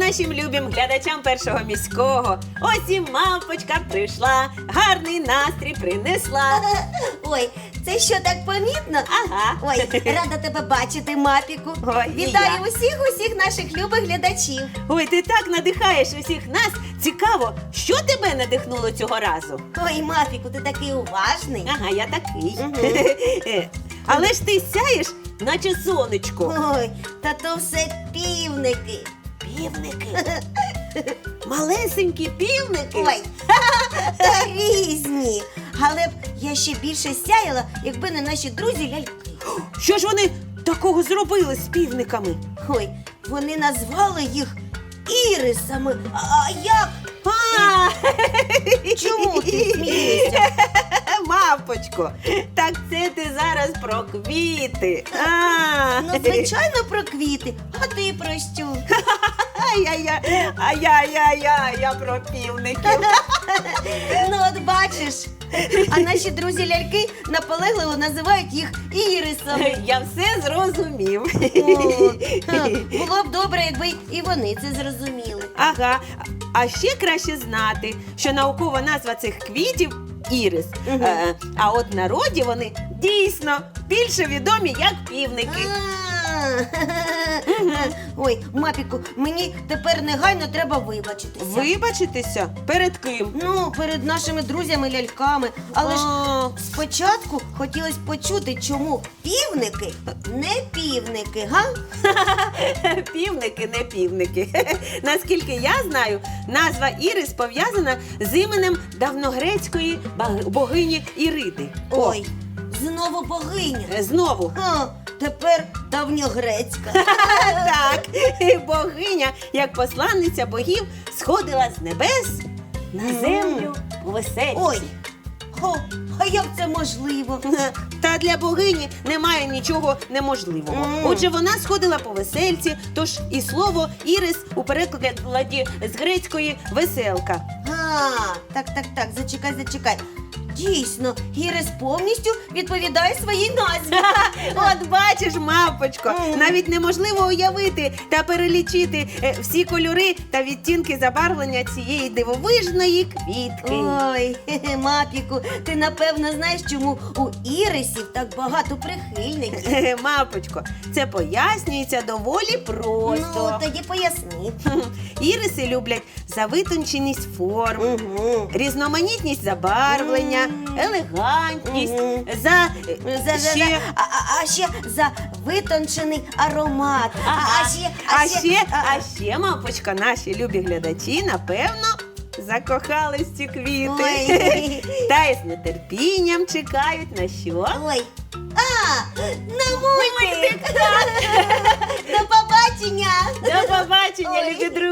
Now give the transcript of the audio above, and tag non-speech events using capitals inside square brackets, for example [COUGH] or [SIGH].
глядачам першого міського. Ось і мавпочка прийшла, гарний настрій принесла. [LAUGHS] Ой, це що так помітно? Ага. Ой, рада тебе бачити, мапіку. Ой, і Вітаю я. усіх, усіх наших любих глядачів. Ой, ти так надихаєш усіх нас. Цікаво, що тебе надихнуло цього разу? Ой, мапіку, ти такий уважний. Ага, я такий. [LAUGHS] Е, Але ж ти сяєш, наче сонечко. Ой, та то все півники. Півники. [LAUGHS] Малесенькі півники. Ой, [LAUGHS] та різні. Але б я ще більше сяяла, якби не наші друзі ляльки. [GASPS] Що ж вони такого зробили з півниками? Ой, вони назвали їх ірисами. А, як? А, [LAUGHS] Чому ти смієшся? Мавпочко, так це ти зараз про квіти. А, Ну, звичайно, про квіти, а ти про що? А я, я, про півників. [LAUGHS] Ну, от бачиш. А наші друзі ляльки наполегливо називають їх ірисами. Я все зрозумів. О, ха, було б добре, якби і вони це зрозуміли. Ага. А ще краще знати, що наукова назва цих квітів ірис. Мгм. Е, а от в народі вони дійсно більше відомі як півники. [LAUGHS] Ой, мапіку, мені тепер негайно треба вибачитися. Вибачитися перед ким? Ну, перед нашими друзями-ляльками. Але ж А, спочатку хотілося почути, чому півники не півники, га? [LAUGHS] Півники, не півники. [LAUGHS] Наскільки я знаю, назва Ірис пов'язана з іменем давногрецької ба- богині Іриди. О, Ой, знову богиня. е, знову. А, тепер давньогрецька. [LAUGHS] Так, богиня, як посланниця богів, сходила з небес на землю у весельці. Ой, О, а як це можливо? [LAUGHS] Та для богині немає нічого неможливого. Отже, вона сходила по весельці, тож і слово ірис у перекладі з грецької веселка. А, так, так, так, зачекай, зачекай. Дійсно, Ірис повністю відповідає своїй назві. [LAUGHS] От бачиш, мавпочко, Мгм. навіть неможливо уявити та перелічити е, всі кольори та відтінки забарвлення цієї дивовижної квітки. Ой, хе-хе, [LAUGHS] мапіку, ти напевно знаєш, чому у ірисів так багато прихильників. Е, Мавпочко, це пояснюється доволі просто. Ну, тоді поясни. [LAUGHS] Іриси люблять завитонченість форм, Угу. різноманітність забарвлення, елегантність, Мгм. за За, за, ще. за, а, а, а ще за витончений аромат. А, а ще, А ще, а- ще, мавпочка, наші любі глядачі, напевно, закохались в ці квіти. Ой. [LAUGHS] Та із нетерпінням чекають на що? Ой. А, на мультик. [LAUGHS] До побачення. До побачення, Ой. любі друзі!